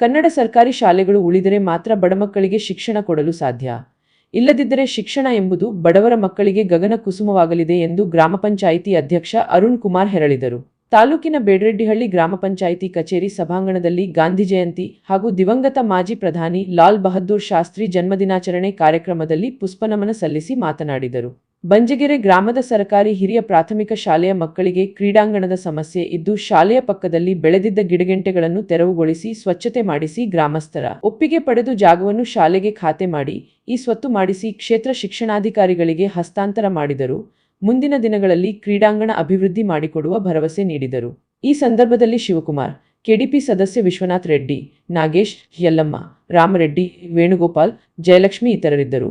ಕನ್ನಡ ಸರ್ಕಾರಿ ಶಾಲೆಗಳು ಉಳಿದರೆ ಮಾತ್ರ ಬಡಮಕ್ಕಳಿಗೆ ಶಿಕ್ಷಣ ಕೊಡಲು ಸಾಧ್ಯ. ಇಲ್ಲದಿದ್ದರೆ ಶಿಕ್ಷಣ ಎಂಬುದು ಬಡವರ ಮಕ್ಕಳಿಗೆ ಗಗನ ಕುಸುಮವಾಗಲಿದೆ ಎಂದು ಗ್ರಾಮ ಪಂಚಾಯಿತಿ ಅಧ್ಯಕ್ಷ ಅರುಣ್ ಕುಮಾರ್ ಹೆರಳಿದರು. ತಾಲೂಕಿನ ಬೇಡರೆಡ್ಡಿಹಳ್ಳಿ ಗ್ರಾಮ ಪಂಚಾಯಿತಿ ಕಚೇರಿ ಸಭಾಂಗಣದಲ್ಲಿ ಗಾಂಧಿ ಜಯಂತಿ ಹಾಗೂ ದಿವಂಗತ ಮಾಜಿ ಪ್ರಧಾನಿ ಲಾಲ್ ಬಹದ್ದೂರ್ ಶಾಸ್ತ್ರಿ ಜನ್ಮದಿನಾಚರಣೆ ಕಾರ್ಯಕ್ರಮದಲ್ಲಿ ಪುಷ್ಪನಮನ ಸಲ್ಲಿಸಿ ಮಾತನಾಡಿದರು. ಬಂಜಗೆರೆ ಗ್ರಾಮದ ಸರ್ಕಾರಿ ಹಿರಿಯ ಪ್ರಾಥಮಿಕ ಶಾಲೆಯ ಮಕ್ಕಳಿಗೆ ಕ್ರೀಡಾಂಗಣದ ಸಮಸ್ಯೆ ಇದ್ದು ಶಾಲೆಯ ಪಕ್ಕದಲ್ಲಿ ಬೆಳೆದಿದ್ದ ಗಿಡಗಂಟೆಗಳನ್ನು ತೆರವುಗೊಳಿಸಿ ಸ್ವಚ್ಛತೆ ಮಾಡಿಸಿ ಗ್ರಾಮಸ್ಥರ ಒಪ್ಪಿಗೆ ಪಡೆದು ಜಾಗವನ್ನು ಶಾಲೆಗೆ ಖಾತೆ ಮಾಡಿ, ಈ ಸ್ವತ್ತು ಮಾಡಿಸಿ ಕ್ಷೇತ್ರ ಶಿಕ್ಷಣಾಧಿಕಾರಿಗಳಿಗೆ ಹಸ್ತಾಂತರ ಮಾಡಿದರು. ಮುಂದಿನ ದಿನಗಳಲ್ಲಿ ಕ್ರೀಡಾಂಗಣ ಅಭಿವೃದ್ಧಿ ಮಾಡಿಕೊಡುವ ಭರವಸೆ ನೀಡಿದರು. ಈ ಸಂದರ್ಭದಲ್ಲಿ ಶಿವಕುಮಾರ್, ಕೆಡಿಪಿ ಸದಸ್ಯ ವಿಶ್ವನಾಥ್ ರೆಡ್ಡಿ, ನಾಗೇಶ್ ಯಲ್ಲಮ್ಮ, ರಾಮರೆಡ್ಡಿ, ವೇಣುಗೋಪಾಲ್, ಜಯಲಕ್ಷ್ಮಿ ಇತರರಿದ್ದರು.